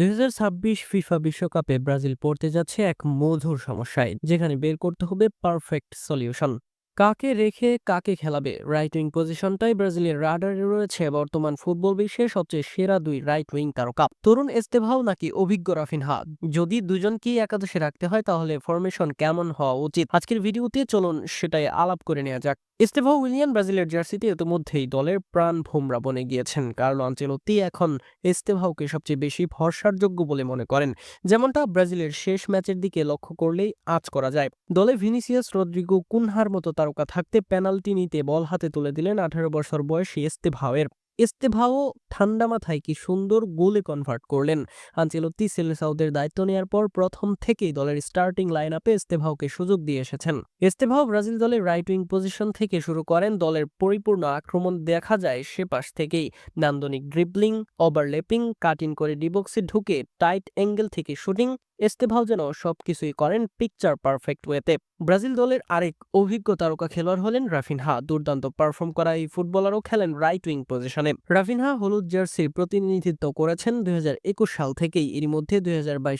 ২০২৬ FIFA বিশ্বকাপে Brazil পড়তে যাচ্ছে এক মধুর সমস্যায়, যেখানে বের করতে হবে পারফেক্ট সলিউশন। কাকে রেখে কাকে খেলাবে? রাইট উইং পজিশনটাই ব্রাজিলের রাডারে রয়েছে, বর্তমান ফুটবল বিশ্বের সবচেয়ে সেরা দুই রাইট উইং তারকা। তরুণ এস্তেভাও নাকি অভিজ্ঞ রাফিনহা যদি দুজনকেই একাদশে রাখতে হয়, তাহলে ফরমেশন কেমন হওয়া উচিত? আজকের ভিডিওতে চলুন সেটাই আলাপ করে নেওয়া যাক। এস্তেভাও উইলিয়ান ব্রাজিলের জার্সিতে ইতিমধ্যেই দলের প্রাণ ভোমরা বনে গিয়েছেন। কার্লো আঞ্চেলতি এখন ইস্তেভাওকে সবচেয়ে বেশি ভরসার যোগ্য বলে মনে করেন। যেমনটা ব্রাজিলের শেষ ম্যাচের দিকে লক্ষ্য করলেই আজ করা যায়। দলে ভিনিসিয়াস রদ্রিগো কুনহার মতো তারকা থাকতে পেনাল্টি নিতে বল হাতে তুলে দিলেন আঠারো বছর বয়সী এস্তেভাওয়ের এস্তেভাও ঠান্ডা মাথায় কি সুন্দর গোলে কনভার্ট করলেন। আঞ্চেলত্তি সেলেসাউদের দায়িত্ব নেওয়ার পর প্রথম থেকেই দলের স্টার্টিং লাইন আপে এস্তেভাওকে সুযোগ দিয়ে এসেছেন। এস্তেভাও ব্রাজিল দলের রাইট উইং পজিশন থেকে শুরু করেন। দলের পরিপূর্ণ আক্রমণ দেখা যায় সে পাশ থেকেই। নান্দনিক ড্রিবলিং ওভারলেপিং কাটিং করে ডিবক্সে ঢুকে টাইট অ্যাঙ্গেল থেকে শুটিং এস্তেভাও যেন সবকিছুই করেন পিকচার পারফেক্ট ওয়েতে ব্রাজিল দলের আরেক অভিজ্ঞ তারকা খেলোয়াড় হলেন রাফিনহা। দুর্দান্ত পারফর্ম করা এই ফুটবলারও খেলেন রাইট উইং পজিশনে রাফিনহা হলুদ জার্সির প্রতিনিধিত্ব করেছেন দুই সাল থেকেই। এর মধ্যে দুই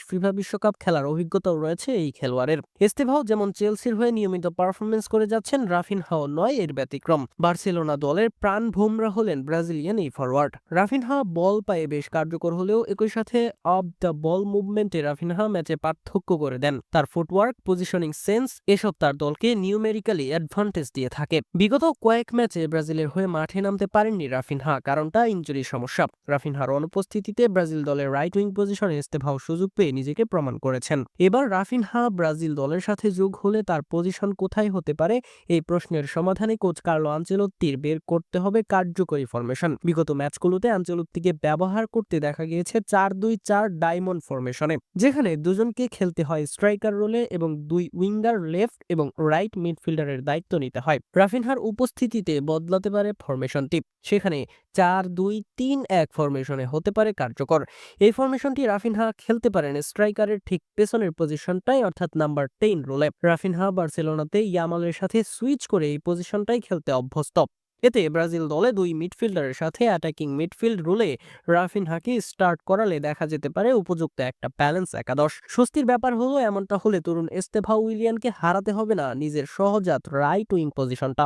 ফিফা বিশ্বকাপ খেলার অভিজ্ঞতাও রয়েছে এই খেলোয়াড়ের। এস্তেভাও যেমন চেলসির হয়ে নিয়মিত পারফরমেন্স করে যাচ্ছেন, রাফিনহাও নয়, এর ব্যতিক্রম। বার্সেলোনা দলের প্রাণ ভোমরা হলেন ব্রাজিলিয়ান এই ফরওয়ার্ড রাফিনহা বল পায়ে বেশ কার্যকর হলেও একই সাথে অফ দ্য বল মুভমেন্টে রাফিনহা ম্যাচে পার্থক্য করে দেন। তার ফুটওয়ার্ক পজিশনিং সেন্স এসব তার দলকে নিউমেরিক্যালি অ্যাডভান্টেজ দিয়ে থাকে। বিগত কয়েক ম্যাচে ব্রাজিলের হয়ে মাঠে নামতে পারেননি রাফিনহা, কারণটা ইঞ্জুরির সমস্যা। রাফিনহার অনুপস্থিতিতে ব্রাজিল দলের রাইট উইং পজিশনে ইস্তেফাও সুযোগ পেয়ে নিজেকে প্রমাণ করেছেন। এবার রাফিনহা ব্রাজিল দলের সাথে যোগ হলে তার পজিশন কোথায় হতে পারে, এই প্রশ্নের সমাধানে কোচ কার্লো আঞ্চেলত্তির বের করতে হবে কার্যকরী ফরমেশন বিগত ম্যাচগুলোতে আঞ্চেলত্তিকে ব্যবহার করতে দেখা গিয়েছে চার দুই চার ডায়মন্ড ফরমেশনে যেখানে দুজনকে খেলতে হয়। স্ট্রাইকার রোলে এবং দুই উইঙ্গার লেফট এবং রাইট মিডফিল্ডারের দায়িত্ব নিতে হয়। রাফিনহার উপস্থিতিতে বদলাতে পারে ফরমেশনটি সেখানে চার, দুই, তিন, এক ফরমেশনে হতে পারে কার্যকর। এই ফরমেশনটি রাফিনহা খেলতে পারেন স্ট্রাইকারের ঠিক পেছনের পজিশনটাই, অর্থাৎ নাম্বার টেন রোলে। রাফিনহা বার্সেলোনাতে ইয়ামালের সাথে সুইচ করে এই পজিশনটাই খেলতে অভ্যস্ত। এতে ব্রাজিল দলে দুই মিডফিল্ডারের সাথে অ্যাটাকিং মিডফিল্ড রুলে রাফিন রাফিনহাকে স্টার্ট করালে দেখা যেতে পারে উপযুক্ত একটা ব্যালেন্স একাদশ। স্বস্তির ব্যাপার হলো, এমনটা হলে তরুণ এস্তেভা উইলিয়ানকে হারাতে হবে না, নিজের সহজাত রাইট উইং পজিশনটা